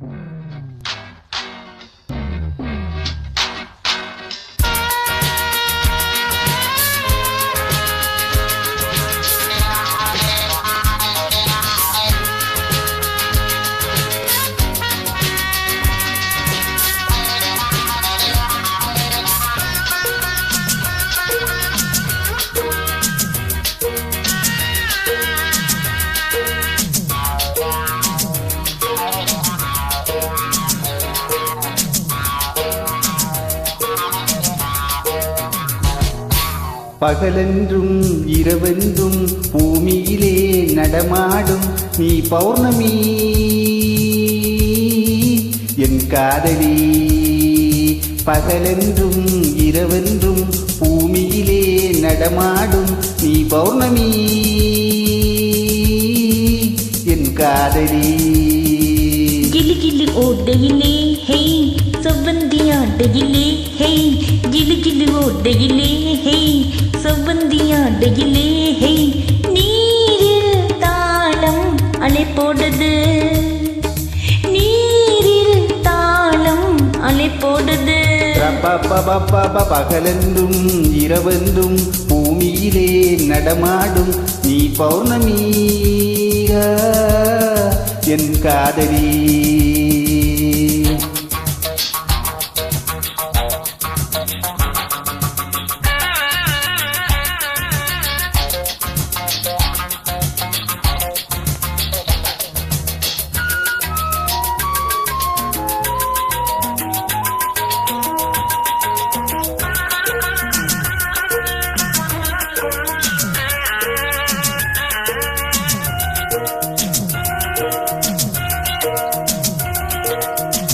Mm-hmm. பகலென்றும் இரவென்றும் பூமியிலே நடமாடும் நீ பௌர்ணமி. என் காதலி பகலென்றும் இரவென்றும் பூமியிலே நடமாடும் நீ பௌர்ணமி. என் காதலி கிளி கிளி ஓட்டையிலே நீரில் தாளம் அலை போடுது பகலென்றும் இரவென்றும் பூமியிலே நடமாடும் நீ பௌர்ணமீ. என் காதலீ.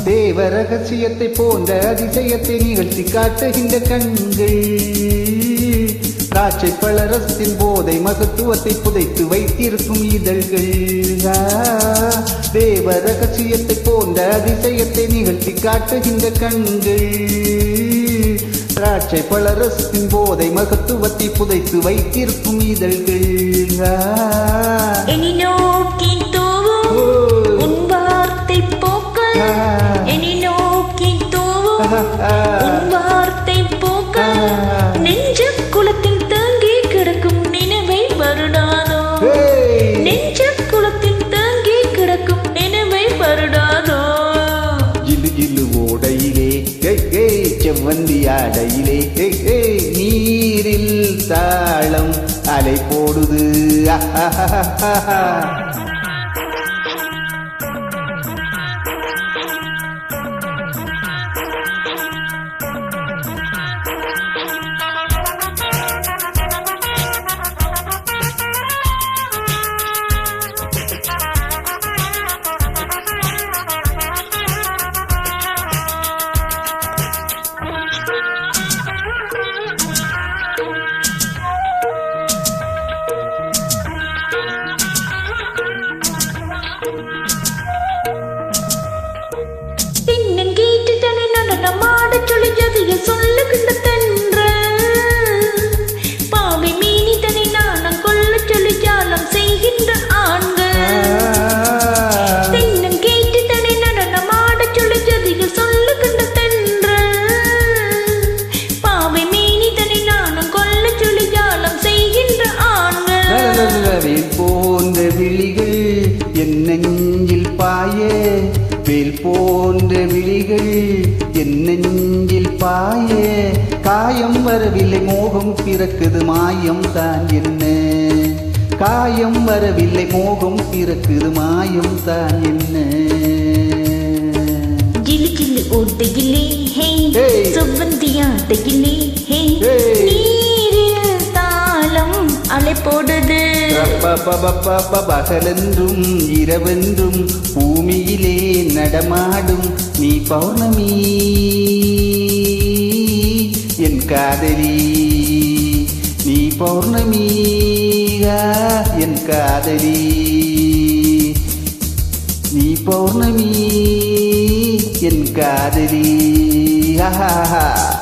தேவ ரகசியத்தை போன்ற அதிசயத்தை நிகழ்த்தி காட்டுகின்ற கண்கள். திராட்சை பழரசத்தின் போதை மகத்துவத்தை புதைத்து வைத்திருக்கும் இதழ்கள். தேவ ரகசியத்தை போன்ற அதிசயத்தை நிகழ்த்தி காட்டுகின்ற கண்கள். திராட்சை பழரசத்தின் போதை மகத்துவத்தை புதைத்து வைத்திருக்கும் இதழ்கள். ஆ, ஓடையிலே. ஏய், ஏய், செவ்வந்தி ஆடையிலே. ஏய், நீரில் தாளம் அலை போடுது. விழிகள் என் நெஞ்சில் பாய காயம் வரவில்லை மோகம் பிறக்குது மாயம் தான் என்ன காயம் வரவில்லை மோகம் பிறக்குது மாயம் தான் என்ன ஜிலி ஜிலி ஓட்டையிலே ஹே Hey. செவ்வந்தியாட்டையிலே ஹே. நீரில் தாளம் அலை போடுது பகலென்றும் இரவென்றும் பூமியிலே நடமாடும் நீ பௌர்ணமி. என் காதலி நீ பௌர்ணமிகா என் காதலி. நீ பௌர்ணமி என் காதலி. ஆஹா